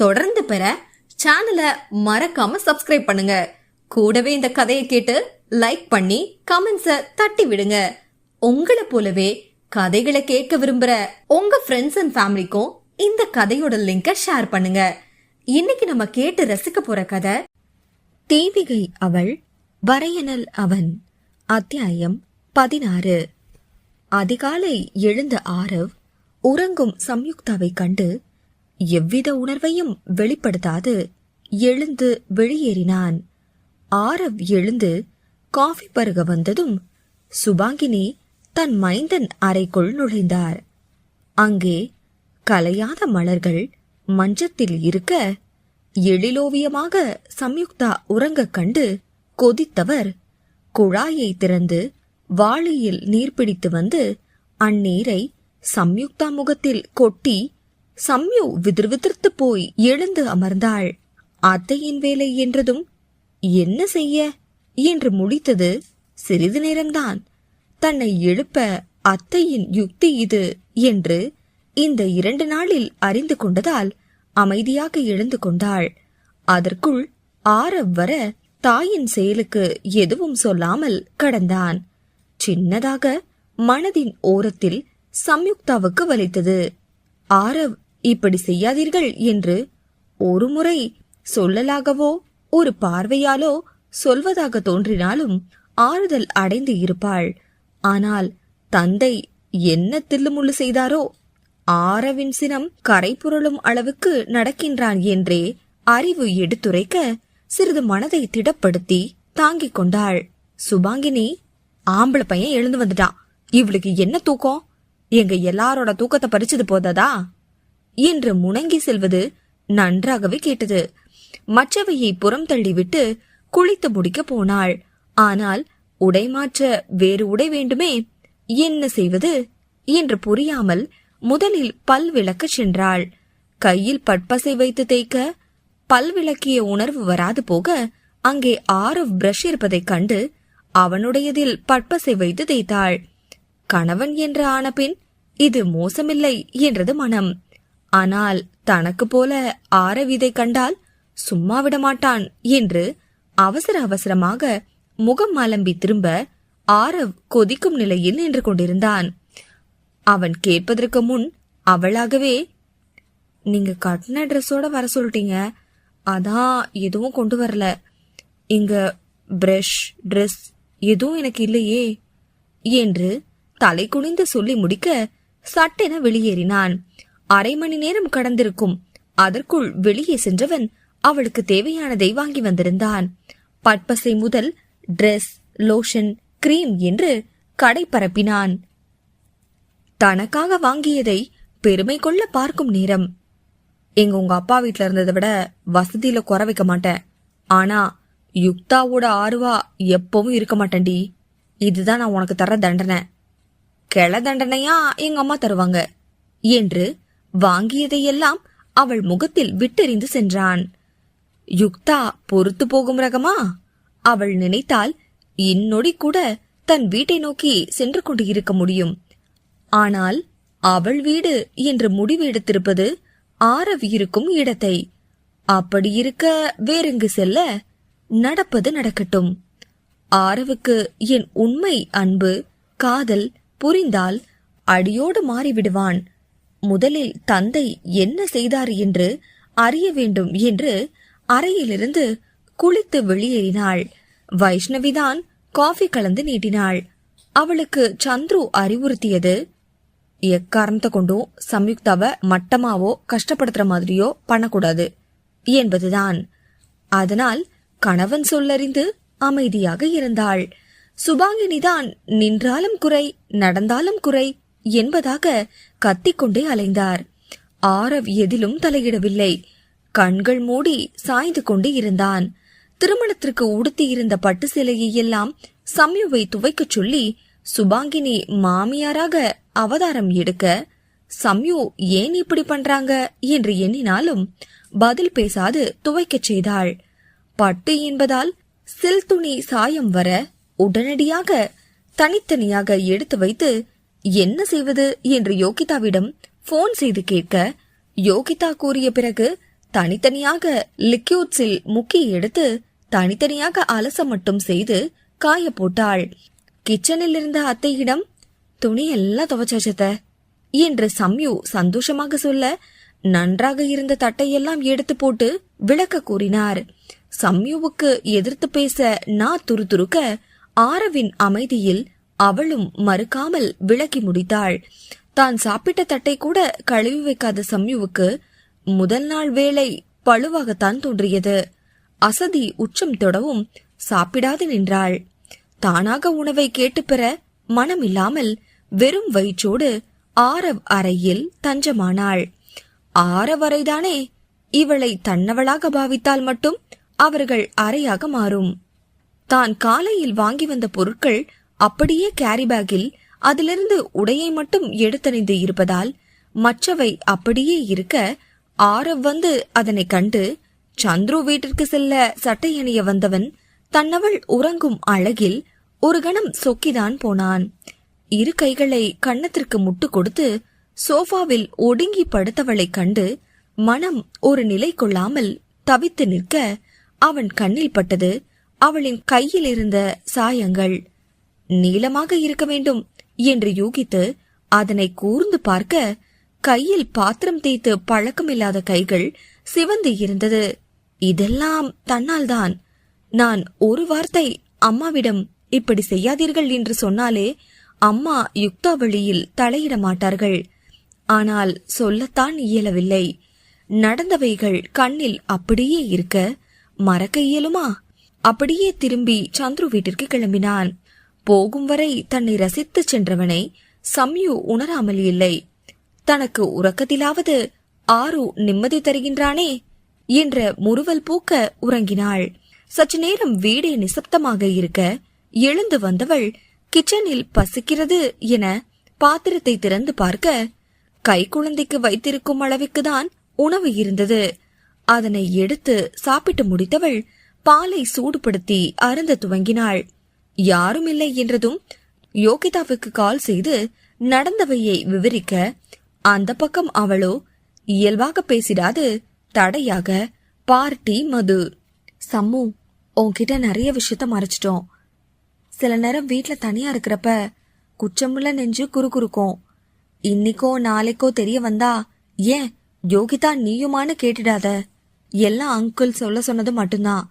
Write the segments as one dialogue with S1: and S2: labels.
S1: தொடர்ந்து பெற சேனலை மறக்காம சப்ஸ்கிரைப் பண்ணுங்க. கூடவே இந்த கதையை கேட்டு லைக் பண்ணி கமெண்ட்ஸை தட்டி விடுங்க. உங்களை போலவே கதைகளை கேட்க விரும்புற உங்க ஃப்ரெண்ட்ஸ் அண்ட் ஃபேமிலிக்கும் இந்த கதையோட லிங்கை ஷேர் பண்ணுங்க. இன்னைக்கு நம்ம கேட்டு ரசிக்க போற கதை தேவிகை அவள் வரையனல் அவன் அத்தியாயம் பதினாறு. அதிகாலை எழுந்த ஆரவ் உறங்கும் சம்யுக்தாவை கண்டு எவ்வித உணர்வையும் வெளிப்படுத்தாது. எழுந்து வெளியேறினான். ஆரவ் எழுந்து காஃபி பருக வந்ததும் சுபாங்கினி தன் மைந்தன் அறைக்குள் நுழைந்தார். அங்கே கலையாத மலர்கள் மஞ்சத்தில் இருக்க எழிலோவியமாக சம்யுக்தா உறங்கக் கண்டு கொதித்தவர். குழாயை திறந்து வாளியில் நீர் பிடித்து வந்து அந்நீரை சம்யுக்தா முகத்தில் கொட்டி சம்யு விதிர்விதிர்த்து போய் எழுந்து அமர்ந்தாள். அத்தையின் வேலை என்றதும் என்ன செய்ய? என்று முடித்தது சிறிது நேரம்தான். தன்னை எழுப்ப அத்தையின் யுக்தி இது என்று இந்த இரண்டு நாளில் அறிந்து கொண்டதால் அமைதியாக எழுந்து கொண்டாள். அதற்குள் ஆரவ் வர தாயின் செயலுக்கு எதுவும் சொல்லாமல் கடந்தான். சின்னதாக மனதின் ஓரத்தில் சம்யுக்தாவுக்கு வலித்தது. ஆரவ் இப்படி செய்யாதீர்கள் என்று ஒருமுறை சொல்லலாகவோ ஒரு பார்வையாலோ சொல்வதாக தோன்றினாலும் ஆறுதல் அடைந்து இருப்பாள். ஆனால் தந்தை என்ன தில்லுமுள்ளு செய்தாரோ ஆரவின் சினம் கரைபுரளும் அளவுக்கு நடக்கின்றான் என்றே அறிவு எடுத்துரைக்க சிறிது மனதை திடப்படுத்தி தாங்கிக் கொண்டாள். சுபாங்கினி ஆம்பளை பையன் எழுந்து வந்துட்டான். இவளுக்கு என்ன தூக்கம்? எங்க எல்லாரோட தூக்கத்தை பறிச்சது போததா? என்று முணங்கி செல்வது நன்றாகவே கேட்டது. மற்றவையை புறம் தள்ளிவிட்டு குளித்து முடிக்க போனாள். ஆனால் உடை மாற்ற வேறு உடை வேண்டுமே? என்ன செய்வது? என்று புரியாமல் முதலில் பல் விளக்க சென்றாள். கையில் பட்பசை வைத்து தேய்க்க பல் விளக்கிய உணர்வு வராது போக அங்கே ஆரவ் பிரஷ் இருப்பதைக் கண்டு அவனுடையதில் பட்பசை வைத்து தேய்த்தாள். கணவன் என்று ஆன பின் இது மோசமில்லை என்றது மனம். ஆனால் தனக்கு போல ஆற விதை கண்டால் சும்மா விட மாட்டான் என்று அவசர அவசரமாக முகம் அலம்பி திரும்ப ஆரவ் கொதிக்கும் நிலையில் நின்று கொண்டிருந்தான். அவன் கேட்பதற்கு முன் அவளாகவே நீங்க கட்டின ட்ரெஸ்ஸோட வர சொல்லிட்டீங்க. அதான் எதுவும் கொண்டு வரல. இங்க பிரஷ் ட்ரெஸ் எதுவும் எனக்கு இல்லையே என்று தலை குனிந்து சொல்லி முடிக்க சட்டென வெளியேறினான். அரை மணி நேரம் கடந்திருக்கும். அதற்குள் வெளியே சென்றவன் அவளுக்கு தேவையானதை வாங்கி வந்திருந்தான். பட்பசை முதல் டிரெஸ் லோஷன் கிரீம் என்று கடை பரப்பினான். தனக்காக வாங்கியதை பெருமை கொள்ள பார்க்கும் நேரம். எங்க உங்க அப்பா வீட்ல இருந்ததை விட வசதியில குறை வைக்க மாட்டேன். ஆனா யுக்தாவோட ஆர்வா எப்பவும் இருக்க மாட்டேன்டி. இதுதான் நான் உனக்கு தர தண்டனை. கிள தண்டனையா எங்க அம்மா தருவாங்க. என்று வாங்கியதையெல்லாம் அவள் முகத்தில் விட்டெறிந்து சென்றான். யுக்தா பொறுத்து போகும் ரகமா? அவள் நினைத்தால் இந்நொடி கூட தன் வீட்டை நோக்கி சென்று கொண்டு இருக்க முடியும். ஆனால் அவள் வீடு என்று முடிவு எடுத்திருப்பது ஆரவி இருக்கும் இடத்தை. அப்படி இருக்க வேறெங்கு செல்ல நடப்பது நடக்கட்டும். ஆரவுக்கு என் உண்மை அன்பு காதல் புரிந்தால் அடியோடு மாறிவிடுவான். முதலில் தந்தை என்ன செய்தார் என்று அறிய வேண்டும் என்று அறையிலிருந்து குளித்து வெளியேறினாள். வைஷ்ணவிதான் காஃபி கலந்து நீட்டினாள். அவளுக்கு சந்துரு அறிவுறுத்தியது எக்காரணத்தை கொண்டும் சம்யுக்தாவை மட்டமாவோ கஷ்டப்படுத்துற மாதிரியோ பண்ணக்கூடாது என்பதுதான். அதனால் கணவன் சொல்லறிந்து அமைதியாக இருந்தாள். சுபாங்கினிதான் நின்றாலும் குறை நடந்தாலும் குறை என்பதாக கத்திக்கொண்டே அலைந்தார். ஆரவ் எதிலும் தலையிடவில்லை. கண்கள் மூடி சாய்ந்து கொண்டு இருந்தான். திருமணத்திற்கு உடுத்தியிருந்த பட்டு சிலையை எல்லாம் சம்யுவை துவைக்கச் சொல்லி சுபாங்கினி மாமியாராக அவதாரம் எடுக்க சம்யு ஏன் இப்படி பண்றாங்க? என்று எண்ணினாலும் பதில் பேசாது துவைக்கச் செய்தாள். பட்டு என்பதால் சில் துணி சாயம் வர உடனடியாக தனித்தனியாக எடுத்து வைத்து என்ன செய்வது என்று யோகிதாவிடம் போன் செய்து கேட்க யோகிதா கூறிய பிறகு தனித்தனியாக லிக்யூட்ஸில் முக்கி எடுத்து தனித்தனியாக அலச மட்டும் செய்து காய போட்டாள். கிச்சனில் இருந்த அத்தையிடம் துணி எல்லாம் துவைச்சாச்சத என்று சம்யு சந்தோஷமாக சொல்ல நன்றாக இருந்த தட்டையெல்லாம் எடுத்து போட்டு விளக்க கூறினார். சம்யுவுக்கு எதிர்த்து பேச நா துருதுருக்க ஆரவின் அமைதியில் அவளும் மறுக்காமல் விளக்கி முடித்தாள். தான் சாப்பிட்ட தட்டை கூட கழுவி வைக்காத சம்யுவுக்கு முதல் நாள் வேலை பழுவாகத்தான் தோன்றியது. அசதி உச்சம் தொடவும் சாப்பிடாது நின்றாள். தானாக உணவை கேட்டு பெற மனமில்லாமல் வெறும் வயிற்றோடு ஆரவ் அறையில் தஞ்சமானாள். ஆரவரைதானே இவளை தன்னவளாக பாவித்தால் மட்டும் அவர்கள் அறையாக மாறும். தான் காலையில் வாங்கி வந்த பொருட்கள் அப்படியே கேரி பேக்கில் அதிலிருந்து உடையை மட்டும் எடுத்தணிந்து இருப்பதால் மற்றவை அப்படியே இருக்க ஆரவ் வந்து அதனை கண்டு சந்துரு வீட்டிற்கு செல்ல சட்டை அணிய வந்தவன் தன்னவள் உறங்கும் அழகில் ஒரு கணம் சொக்கிதான் போனான். இரு கைகளை கன்னத்திற்கு முட்டு கொடுத்து சோஃபாவில் ஒடுங்கி படுத்தவளைக் கண்டு மனம் ஒரு நிலை கொள்ளாமல் தவித்து நிற்க அவன் கண்ணில் பட்டது. அவளின் கையில் இருந்த சாயங்கள் நீளமாக இருக்க வேண்டும் என்று யூகித்து அதனை கூர்ந்து பார்க்க கையில் பாத்திரம் தேய்த்து பழக்கமில்லாத கைகள் சிவந்து இருந்தது. இதெல்லாம் தன்னால்தான். நான் ஒரு வார்த்தை அம்மாவிடம் இப்படி செய்யாதீர்கள் என்று சொன்னாலே அம்மா யுக்தா வழியில் தலையிட மாட்டார்கள். ஆனால் சொல்லத்தான் இயலவில்லை. நடந்தவைகள் கண்ணில் அப்படியே இருக்க மறக்க இயலுமா? அப்படியே திரும்பி சந்துரு வீட்டிற்கு கிளம்பினான். போகும் வரை தன்னை ரசித்துச் சென்றவனை சம்யு உணராமல் இல்லை. தனக்கு உறக்கத்திலாவது ஆறு நிம்மதி தருகின்றானே என்ற முறுவல் பூக்க உறங்கினாள். சற்று நேரம் வீடே நிசப்தமாக இருக்க எழுந்து வந்தவள் கிச்சனில் பசிக்கிறது என பாத்திரத்தை திறந்து பார்க்க கை குழந்தைக்கு வைத்திருக்கும் அளவுக்குதான் உணவு இருந்தது. அதனை எடுத்து சாப்பிட்டு முடித்தவள் பாலை சூடுபடுத்தி அருந்த துவங்கினாள். யாரும் இல்லை என்றதும் யோகிதாவுக்கு கால் செய்து நடந்தவையை விவரிக்க அந்த பக்கம் அவளோ இயல்பாக பேசிடாது தடையாக பார்ட்டி மது. சம்மு உன்கிட்ட நிறைய விஷயத்த மறைச்சிட்டோம். சில நேரம் வீட்டில் தனியா இருக்கிறப்ப குச்சமுள்ள நெஞ்சு குறுகுறுக்கும். இன்னைக்கோ நாளைக்கோ தெரிய வந்தா ஏன் யோகிதா நீயுமான்னு கேட்டுடாத? எல்லாம் அங்கிள் சொல்ல சொன்னது மட்டும்தான்.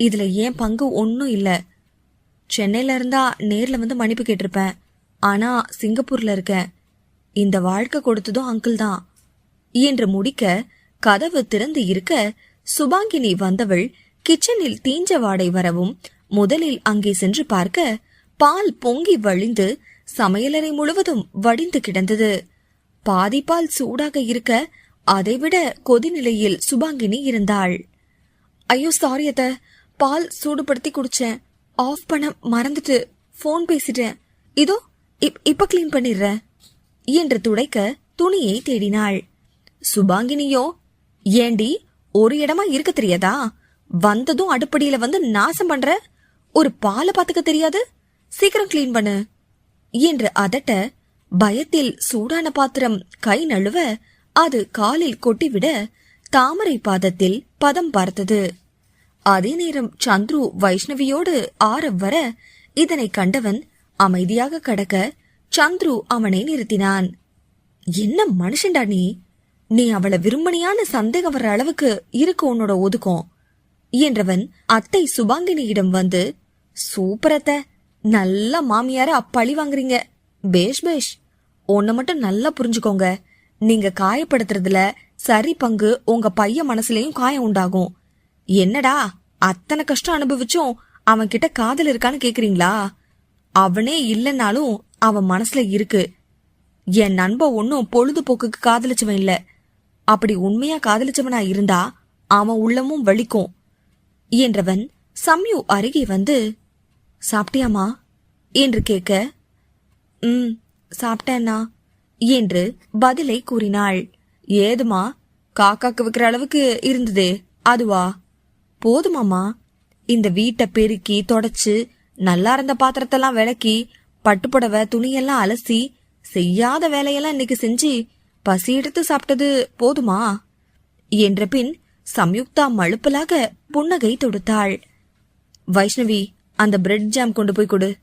S1: இதுல ஏன் பங்கு ஒன்னும் இல்லை. சென்னையில இருந்தா நேர்ல வந்து மன்னிப்பு கேட்டிருப்பேன். ஆனா சிங்கப்பூர்ல இருக்கேன் இந்த வாழ்க்கை கொடுத்ததும் அங்கிள் தான். என்று முடிக்க கதவு திறந்து இருக்க சுபாங்கினி வந்தவள் கிச்சனில் தீஞ்ச வாடை வரவும் முதலில் அங்கே சென்று பார்க்க பால் பொங்கி வழிந்து சமையலறை முழுவதும் வடிந்து கிடந்தது. பாதி பால் சூடாக இருக்க அதைவிட கொதிநிலையில் சுபாங்கினி இருந்தாள். ஐயோ சாரி அத்த. பால் சூடுபடுத்தி குடிச்சேன். ஆஃப் பண்ண மறந்துட்டு ஃபோன் பேசிட்டேன். இதோ இப்- இப்ப க்ளீன் பண்ணிடுறேன். என்று துடைக்க துணியை தேடினாள். சுபாங்கினியோ ஏண்டி ஒரு இடமா இருக்க தெரியாதா? வந்ததும் அடுப்படியில வந்து நாசம் பண்ற? ஒரு பாலை பாத்துக்க தெரியாது? சீக்கிரம் க்ளீன் பண்ணு. என்று அதட்ட பயத்தில் சூடான பாத்திரம் கை நழுவ அது காலில் கொட்டிவிட தாமரை பாதத்தில் பதம் பார்த்தது. அதே நேரம் சந்துரு வைஷ்ணவியோடு ஆரவ் வர இதனை கண்டவன் அமைதியாக கடக்க சந்துரு அவனை நிறுத்தினான். என்ன மனுஷன்டா நீ? நீ அவளை விரும்பணியான சந்தேகம் வர்ற அளவுக்கு இருக்கு உன்னோட ஒதுக்கம். என்றவன் அத்தை சுபாங்கினியிடம் வந்து சூப்பரத்த நல்ல மாமியார அப்பழி வாங்குறீங்க. பேஷ் பேஷ். உன்னை மட்டும் நல்லா புரிஞ்சுக்கோங்க. நீங்க காயப்படுத்துறதுல சரி பங்கு உங்க பையன் மனசுலயும் காயம் உண்டாகும். என்னடா அத்தனை கஷ்டம் அனுபவிச்சும் அவன் கிட்ட காதல் இருக்கான்னு கேக்குறீங்களா? அவனே இல்லைன்னாலும் அவன் மனசுல இருக்கு. என் நண்பன் ஒன்னும் பொழுதுபோக்குக்கு காதலிச்சவன் இல்ல. அப்படி உண்மையா காதலிச்சவனா இருந்தா அவன் உள்ளமும் வலிக்கும். என்றவன் சம்யு அருகே வந்து சாப்பிட்டியாமா என்று கேட்க ம் சாப்பிட்டேன்னா என்று பதிலை கூறினாள். ஏதுமா காக்காக்கு வைக்கிற அளவுக்கு இருந்ததே அதுவா? போதுமாமா இந்த வீட்டை பெருக்கி தொடச்சு நல்லா இருந்த பாத்திரத்தெல்லாம் விளக்கி பட்டுப்புடவை துணியெல்லாம் அலசி செய்யாத வேலையெல்லாம் இன்னைக்கு செஞ்சு பசி எடுத்து சாப்பிட்டது போதுமா? என்ற பின் சம்யுக்தா மழுப்பலாக புன்னகை தொடுத்தாள். வைஷ்ணவி அந்த பிரெட் ஜாம் கொண்டு போய் கொடு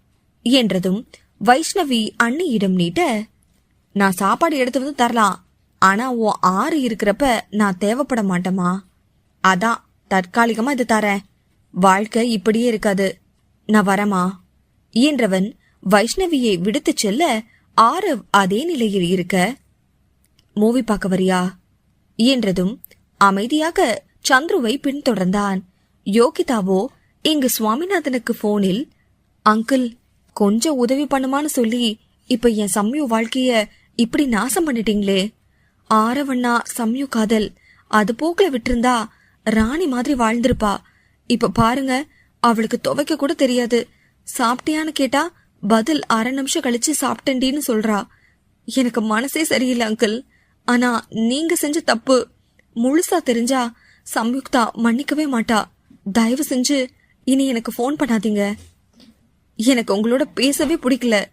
S1: என்றதும் வைஷ்ணவி அண்ணியிடம் நீட்ட நான் சாப்பாடு எடுத்து வந்து தரலாம் ஆனா உன் ஆறு இருக்கிறப்ப நான் தேவைப்பட மாட்டேமா அதான் தற்காலிகமா இது தரேன். வாழ்க்கை இப்படியே இருக்காது. நான் வரமா என்றவன் வைஷ்ணவியை விடுத்துச் செல்ல ஆரவ் அதே நிலையில் இருக்க. மூவி பார்க்க வரியா? என்றதும் அமைதியாக சந்துருவை பின்தொடர்ந்தான். யோகிதாவோ இங்கு சுவாமிநாதனுக்கு போனில் அங்கிள் கொஞ்சம் உதவி பண்ணுமான்னு சொல்லி இப்ப என் சம்யு வாழ்க்கைய இப்படி நாசம் பண்ணிட்டீங்களே. ஆரவண்ணா சம்யு காதல் அது போக்குல விட்டிருந்தா ராணி மாதிரி வாழ்ந்திருப்பா. இப்ப பாருங்க அவளுக்கு துவைக்க கூட தெரியாது. சாப்பிட்டியான்னு கேட்டா பதில் அரை நிமிஷம் கழிச்சு சாப்பிட்டேன்டின்னு சொல்றா. எனக்கு மனசே சரியில்லை அங்கிள். ஆனா நீங்க செஞ்ச தப்பு முழுசா தெரிஞ்சா சம்யுக்தா மன்னிக்கவே மாட்டா. தயவு செஞ்சு இனி எனக்கு ஃபோன் பண்ணாதீங்க. எனக்கு உங்களோட பேசவே பிடிக்கல.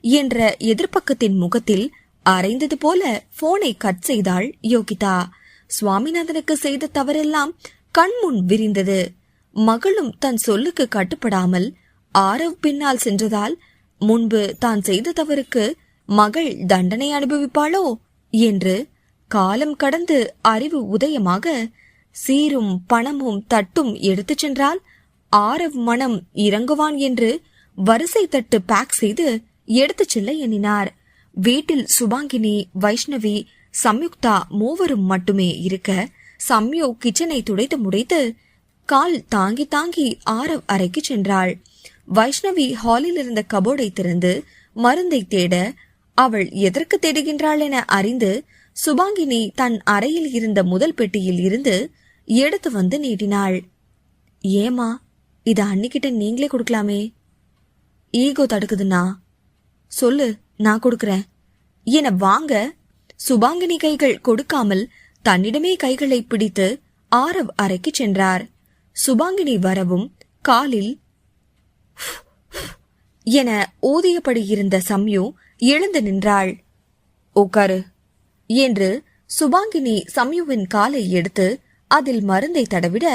S1: என்ற எதிர்பக்கத்தின் முகத்தில் அரைந்தது போல போனை கட் செய்தாள் யோகிதா. சுவாமிநாதனுக்கு செய்த தவறெல்லாம் கண்முன் விரிந்தது. மகளும் தன் சொல்லுக்கு கட்டுப்படாமல் ஆரவ் பின்னால் சென்றதால் முன்பு தான் செய்த தவறுக்கு மகள் தண்டனை அனுபவிப்பாளோ என்று காலம் கடந்து அறிவு உதயமாக சீரும் பணமும் தட்டும் எடுத்துச் சென்றால் ஆரவ் மனம் இறங்குவான் என்று வரிசை தட்டு பேக் செய்து எடுத்துச் செல்ல எண்ணினார். வீட்டில் சுபாங்கினி வைஷ்ணவி சம்யுக்தா மூவரும் மட்டுமே இருக்க சம்யு கிச்சனை துடைத்து முடைத்து கால் தாங்கி தாங்கி ஆரவ் அறைக்கு சென்றாள். வைஷ்ணவி ஹாலில் இருந்த கபோர்டை திறந்து மருந்தை தேட அவள் எதற்கு தேடுகின்றாள் என அறிந்து சுபாங்கினி தன் அறையில் இருந்த முதல் பெட்டியில் இருந்து எடுத்து வந்து நீட்டினாள். ஏமா இத அன்னிக்கிட்ட நீங்களே கொடுக்கலாமே? ஈகோ தடுக்குதுண்ணா. சொல்லு நான் கொடுக்கறேன். என வாங்க சுபாங்கினி கைகள் கொடுக்காமல் தன்னிடமே கைகளை பிடித்து ஆரவ் அறைக்கு சென்றார். சுபாங்கினி வரவும் காலில் என ஓதியபடி இருந்த சம்யு எழுந்து நின்றாள். உட்காரு என்று சுபாங்கினி சம்யுவின் காலை எடுத்து அதில் மருந்தை தடவிட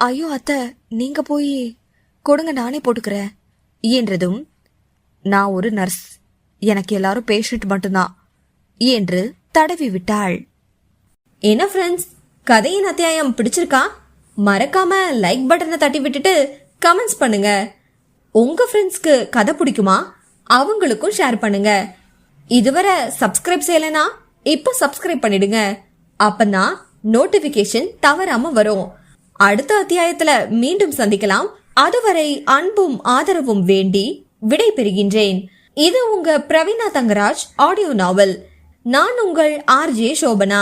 S1: ஐயோ அத்த நீங்க போய் கொடுங்க நானே போட்டுக்கிறேன் என்றதும் நான் ஒரு நர்ஸ். எனக்கு எல்லாரும் பேஷண்ட் மட்டும்தான். என்று தடவி விட்டாள். என்ன ஃப்ரெண்ட்ஸ் கதையின் அத்தியாயம் பிடிச்சிருக்கா? மறக்காம லைக் பட்டனை தட்டி விட்டுட்டு கமெண்ட்ஸ் பண்ணுங்க. உங்க ஃப்ரெண்ட்ஸ்க்கு கதை பிடிக்குமா? அவங்களுக்கும் ஷேர் பண்ணுங்க. இதுவரை சப்ஸ்கிரைப் செய்யலைனா இப்போ சப்ஸ்கிரைப் பண்ணிடுங்க. அப்பதான் நோட்டிபிகேஷன் தவறாம வரும். அடுத்த அத்தியாயத்துல மீண்டும் சந்திக்கலாம். அதுவரை அன்பும் ஆதரவும் வேண்டி விடை பெறுகின்றேன் இது உங்க பிரவீனா தங்கராஜ் ஆடியோ நாவல். நான் உங்கள் ஆர்ஜே சோபனா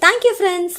S1: தேங்க்யூ ஃப்ரெண்ட்ஸ்